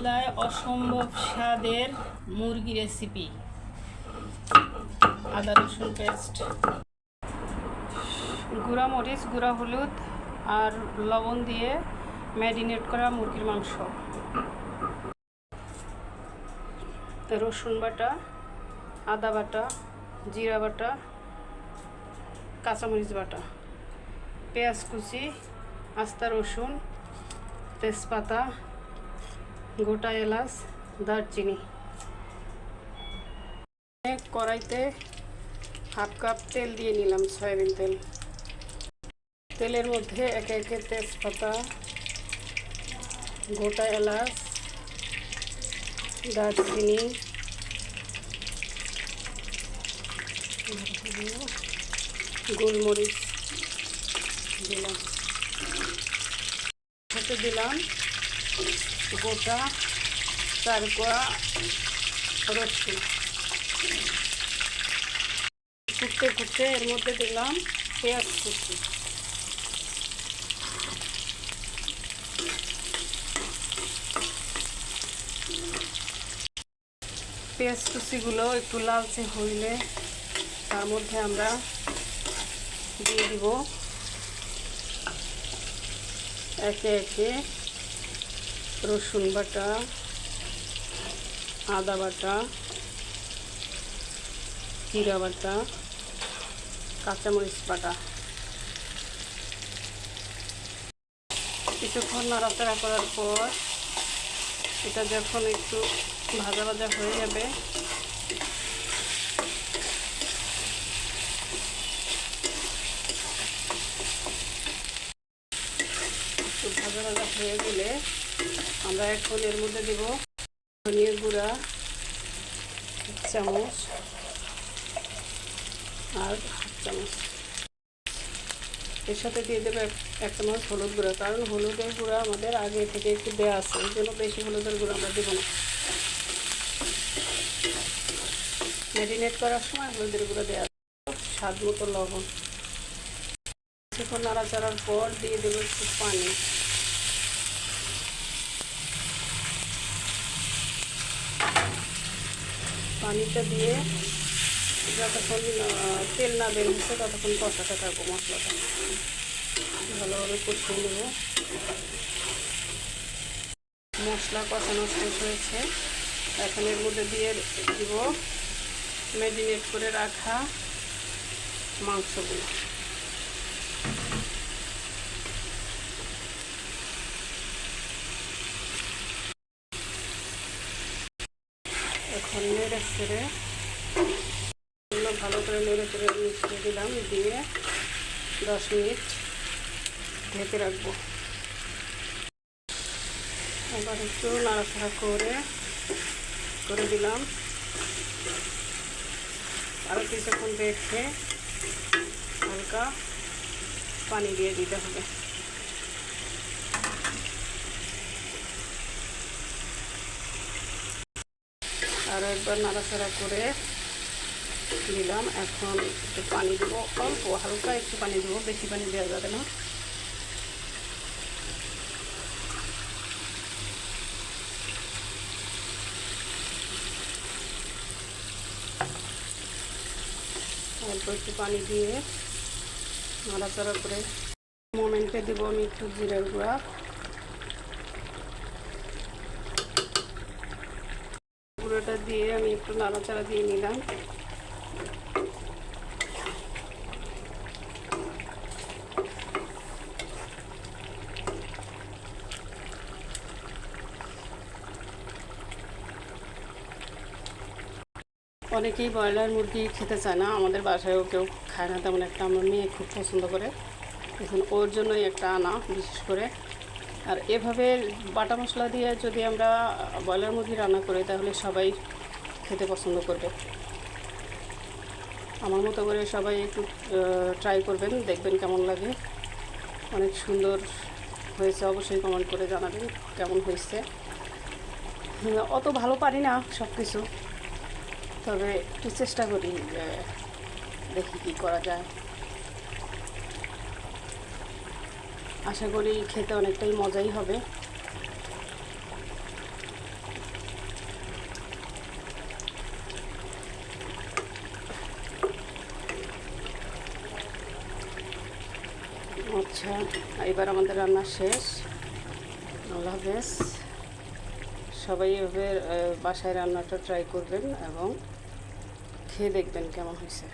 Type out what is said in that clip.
মশলায় অসম্ভব স্বাদের মুরগি রেসিপি আদা, রসুন পেস্ট গুঁড়া মরিচ, গুঁড়া হলুদ, আর লবণ দিয়ে ম্যারিনেট করা মুরগির মাংস। রসুন বাটা, আদা বাটা, জিরা বাটা, কাঁচামরিচ বাটা, পেঁয়াজ কুচি, আস্তা রসুন, তেজপাতা গোটা এলাচ, দারচিনি। কড়াইতে হাফ কাপ তেল দিয়ে নিলাম, সয়াবিন তেল। তেলের মধ্যে একে একে তেজপাতা, গোটা এলাচ, দারচিনি, গোলমরিচ দিলাম। দিলাম গোটা চার কোয়া রসুন। কুটতে কুটতে এর মধ্যে দিলাম পেঁয়াজ কুচি। পেঁয়াজ কুচিগুলো একটু লালচে হইলে তার মধ্যে আমরা দিয়ে দিব একে একে রসুন বাটা, আদা বাটা, জিরা বাটা, কাঁচামরিচ বাটা। কিছুক্ষণ নাড়াচাড়া করার পর এটা যখন একটু ভাজা ভাজা হয়ে যাবে একটু ভাজা ভাজা হয়ে গেলে আমরা এখন এর মধ্যে দেব ধনিয়া গুঁড়া, এক চামচ, আর হাফ চামচ। এর সাথে দিয়ে দেবো এক- চামচ হলুদ গুঁড়া, কারণ হলুদের গুঁড়া আমাদের আগে থেকে একটু দেওয়া আছে, এই জন্য বেশি হলুদের গুঁড়া আমরা দেবো না। ম্যারিনেট করার সময় হলুদের গুঁড়ো দেওয়া। স্বাদ মতো লবণ। কিছুক্ষণ নাড়াচাড়ার পর দিয়ে দেবো একটু পানি। পানিটা দিয়ে যতক্ষণ তেল না বের হচ্ছে ততক্ষণ কষাতে থাকব মশলাটা। ভালোভাবে কষিয়ে নেব। মশলা কষানো শেষ হয়েছে। এখন এর মধ্যে দিয়ে দিব ম্যারিনেট করে রাখা মাংসগুলো। নেড়ে ছেড়ে ভালো করে নেড়ে চেড়ে মিশিয়ে দিলাম, দিয়ে দশ মিনিট ঢেকে রাখব। এবার একটু নাড়াচাড়া করে করে দিলাম। আরও কিছুক্ষণ রেখে হালকা পানি দিয়ে দিতে হবে। আর একবার নাড়াচাড়া করে দিলাম এখন একটু পানি দেবো, অল্প, হালকা একটু পানি দেবো, বেশি পানি দেওয়া যাবে না। অল্প একটু পানি দিয়ে নাড়াচাড়া করে মোমেন্টে দেবো আমি একটু জিরের গুঁড়া। গুঁড়োটা দিয়ে আমি একটু নাড়াচাড়া দিয়ে নিলাম। অনেকেই ব্রয়লার মুরগি খেতে চায় না, আমাদের বাসায়ও কেউ খায় না, তেমন একটা আমার মেয়ে খুব পছন্দ করে। এখন ওর জন্যই একটা আনা, বিশেষ করে আর এভাবে বাটা মশলা দিয়ে যদি আমরা ব্রয়লার মুরগি রান্না করি তাহলে সবাই খেতে পছন্দ করবে। আমার মতো করে সবাই একটু ট্রাই করবেন দেখবেন কেমন লাগে। অনেক সুন্দর হয়েছে অবশ্যই কমেন্ট করে জানাবেন কেমন হয়েছে। হ্যাঁ, অত ভালো পারি না সব কিছু তবে একটু চেষ্টা করি দেখি কি করা যায়। আশা করি খেতে অনেকটাই মজাই হবে। আচ্ছা এবার আমাদের রান্না শেষ। আল্লাহ হাফেজ। সবাই এভাবে বাসায় রান্নাটা ট্রাই করবেন এবং খেয়ে দেখবেন কেমন হয়েছে।